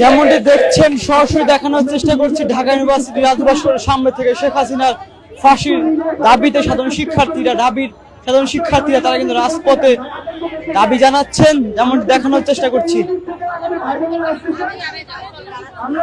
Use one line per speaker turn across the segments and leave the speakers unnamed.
যেমনটি দেখছেন, সরাসরি দেখানোর চেষ্টা করছি ঢাকা ইউনিভার্সিটি রাজভাস্করের সামনে থেকে শেখ হাসিনার ফাঁসির দাবিতে সাধারণ শিক্ষার্থীরা, দাবির সাধারণ শিক্ষার্থীরা, তারা কিন্তু রাজপথে দাবি জানাচ্ছেন, যেমনটি দেখানোর চেষ্টা করছি।
আমরা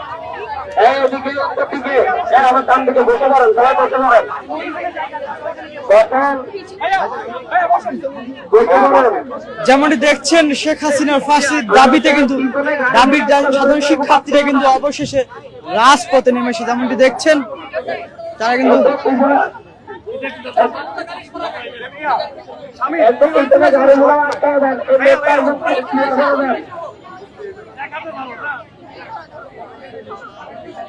যেমনটি দেখছেন শেখ হাসিনার ফাঁসির দাবিতে কিন্তু দাবির সাধারণ শিক্ষার্থীরা কিন্তু অবশেষে রাজপথে নেমেছে যেমনটি দেখছেন তারা কিন্তু
একদম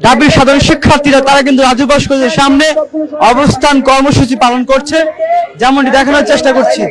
দাবির সাধারণ শিক্ষার্থীরা, তারা কিন্তু রাজু ভাস্কর্যের সামনে অবস্থান কর্মসূচি পালন করছে। যেমনটি দেখানোর চেষ্টা করছি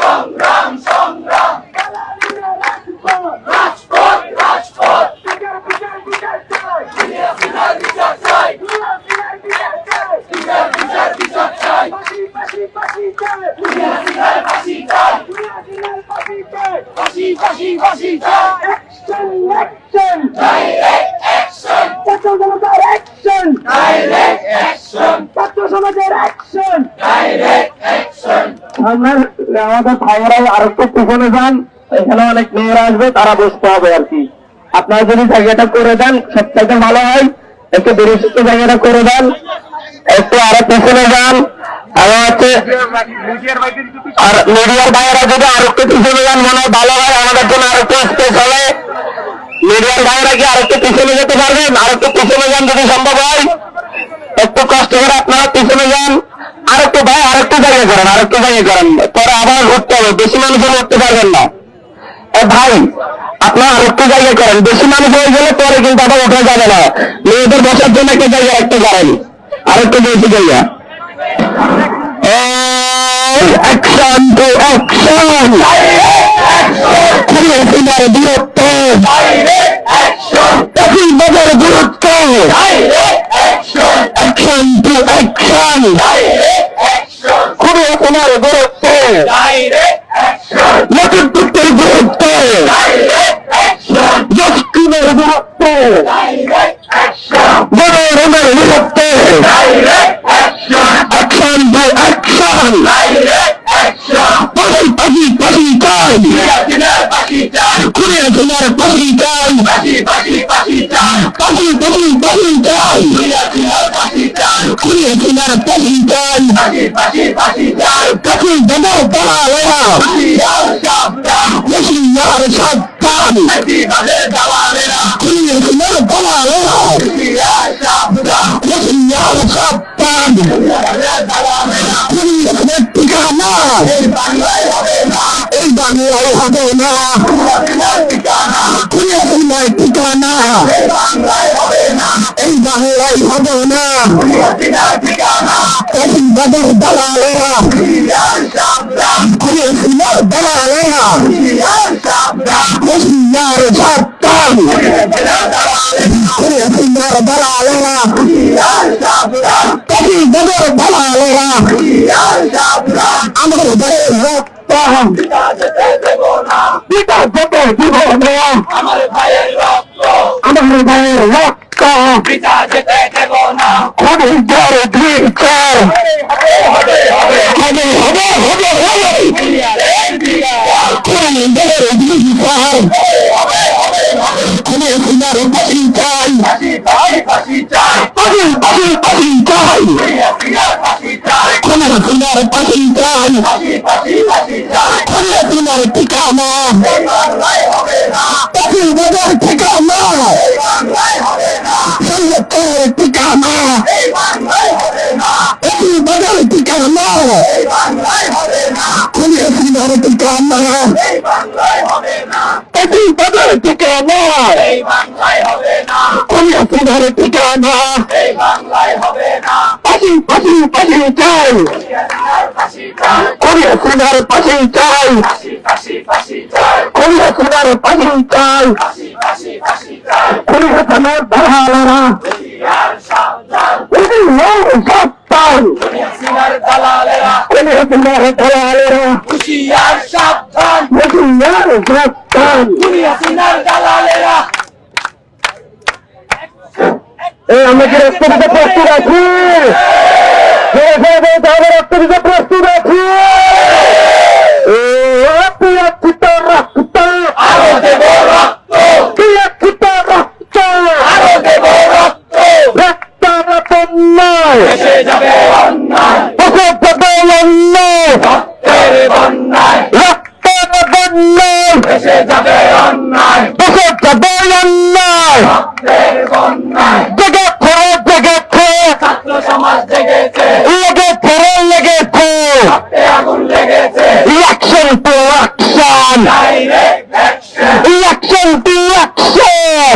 সংগ্রাম সংগ্রাম রাজপথ রাজপথ বিচার বিচার বিচার চাই বিচার বিচার চাই বিচার বিচার চাই বিচার বিচার বিচার চাই ফাঁসি ফাঁসি ফাঁসি চাই বিচার ফাঁসি চাই বিচার ফাঁসি ফাঁসি আমাদের ভাইয়েরা আর একটু পিছনে যান এখানে অনেক মেয়েরা আসবে তারা বসতে হবে আর কি আপনারা যদি জায়গাটা করে দেন সবচাইতে ভালো হয় একটু বিরোচিত জায়গাটা করে দেন একটু আরও পিছনে যান আর মিডিয়ার ভাইয়েরা যদি আর একটু পিছনে যান, মনে হয় ভালো হয়, আমাদের জন্য আর একটু স্পেস হবে। মিডিয়ার ভাইয়েরা কি আর একটু পিছনে যেতে পারবেন আর একটু পিছনে যান যদি সম্ভব হয়। একটু কষ্ট করে আপনারা পিছনে যান। আর একটু ভাই, আর একটু জায়গা করেন, আর একটু জায়গা করেন। পরে আবার উঠতে হবে, বেশি মানুষ হলে উঠতে পারবেন না। ভাই, আপনারা আর একটু জায়গা করেন। বেশি মানুষ হয়ে গেলে পরে কিন্তু আবার উঠে যাবে না। মেয়েদের বসার জন্য একটা জায়গা রাখতে পারেন। আর একটু বেশি জায়গা। অ্যাকশন টু অ্যাকশন খুলনার দূরত্ব বাজার দূরত্ব অ্যাকশন টু অ্যাকশন খুবই ওনার দূরত্ব নতুন পুত্রের দূরত্ব দক্ষিণের দূরত্ব রঙের দূরত্ব অ্যাকশন টু অ্যাকশন পাশি পাশি পাশি চাই খুলে তোমার পাশি চাই পাশি পাশি পাশি চাই খুলে তোমার পাশি চাই পাশি দেবো পাড়া লেহা বেশি আর সাবধান খুলে তোমার পাড়া লেহা বেশি আর সাবধান খুলে তোমার ঠিকানা এই বাংলায় হবে না খুলে তোমার ঠিকানা নয় ঠিকানা? এই বাংলায় হবে না। বাদের দালালেরা দালালেরা হুশিয়ার সাপ্তাহ হুশিয়ার দালালেরা বাদের দালালেরা আমার বাড়ির রক্ত দালালেরা পিতা যেতে দেব না আমার ভাইয়ের রক্ত।
না
খনি খুনার পাশি চাই।
চাই।
খুনার পাশি চাই খনি খুনার ঠিকানা। পাশি বাজার ঠিকানা।
না
সৈয়দের ঠিকানা। পাশি বাজার ঠিকানা। খনি খুনার ঠিকানা। পাশি বাজার ঠিকানা। খনি খুনার ঠিকানা।
বাংলায় হবে
পাশি পাশি পাশি চাই খনি খুনার পাশি চাই খনি খুনার পাশি চাই
চাই
খনি দালালেরা
সাবধান।
খনি সত্তান
সিনার দালালেরা হুশিয়ার সাবধান। সিনার দালালেরা
এই আমরা কি রক্ত দিতে প্রস্তুত আছি জোরে জোরে তাহলে রক্ত দিতে প্রস্তুত আছি ও প্রিয়ক্ষিত রক্ত
আরও দেব রক্ত
প্রিয়ক্ষিত রক্ত
আরও দেব রক্ত
রক্তের বন্যায়
এসে যাবে অন্যায়
অসভ্যতার অন্যায়
রক্তের বন্যায়
রক্তের বন্যায়
এসে যাবে অন্যায়
অসভ্যতার অন্যায়
রক্তের বন্যায়
জেগেছে জেগেছে
ছাত্র সমাজ জেগেছে
লেগেছে লেগেছে
রক্তে
Election to action! Election to action!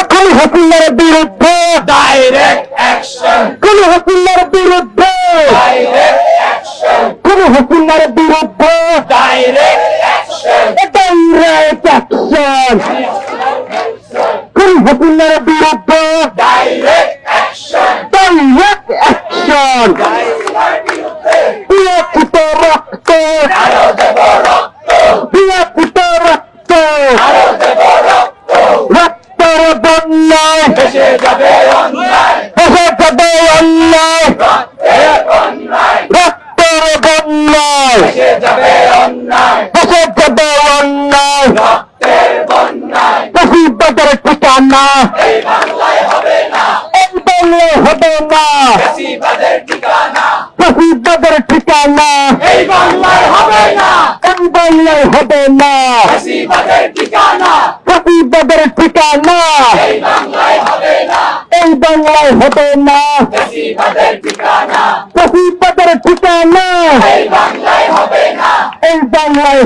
এখন হাসিনার বিরুদ্ধে?
ডাইরেক্ট অ্যাকশন
কোন হাসিনার বিরুদ্ধে?
ডাইরেক্ট অ্যাকশন
কোন হাসিনার বিরুদ্ধে?
ডাইরেক্ট অ্যাকশন
ডাইরেক্ট অ্যাকশন কোন হাসিনার বিরুদ্ধে
ডাইরেক্ট অ্যাকশন
ডাইরেক্ট অ্যাকশন বিরক্ষিত রক্ত
আরও দেব রক্ত
বিরক্ষিত রক্ত
আরও দেব রক্ত
রক্তের বন্যায়
এসে যাবে অন্যায়
এসে যাবে অন্যায়
রক্তের বন্যায়
রক্তের বন্যায়
এসে যাবে অন্যায়
মুসিবতের ঠিকানা।
এই বাংলায় হবে না। বেশিবাদের ঠিকানা।
ঠিকানা।
এই বাংলায় হবে না।
এই বাংলায় হবে না।
বেশিবাদের ঠিকানা।
মুসিবতের ঠিকানা।
এই বাংলায় হবে না
এই বাংলায় হবে না।
ঠিকানা।
ঠিকানা।
এই বাংলায় হবে না।
এই বাংলায়